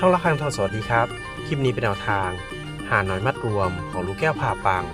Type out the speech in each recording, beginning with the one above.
ช่องละครังทองสวัสดีครับ คลิปนี้เป็นแนวทาง หาหน้อยมัดรวมของลูกแก้วผ่าปัง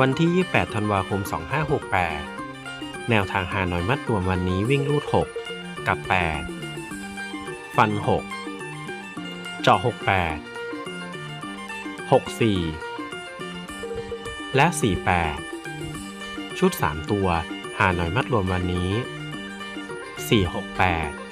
วันที่ 28 ธันวาคม 2568 แนวทางหาหน้อยมัดรวมวันนี้วิ่งรูด 6 กับ 8 ฟัน 6 เจาะ68 64 และ 48 ชุด 3 ตัว หาหน้อยมัดรวมวันนี้ 468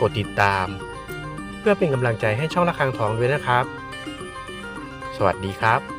กดติดตาม เพื่อเป็นกำลังใจให้ช่องระฆังทองด้วยนะครับ สวัสดีครับ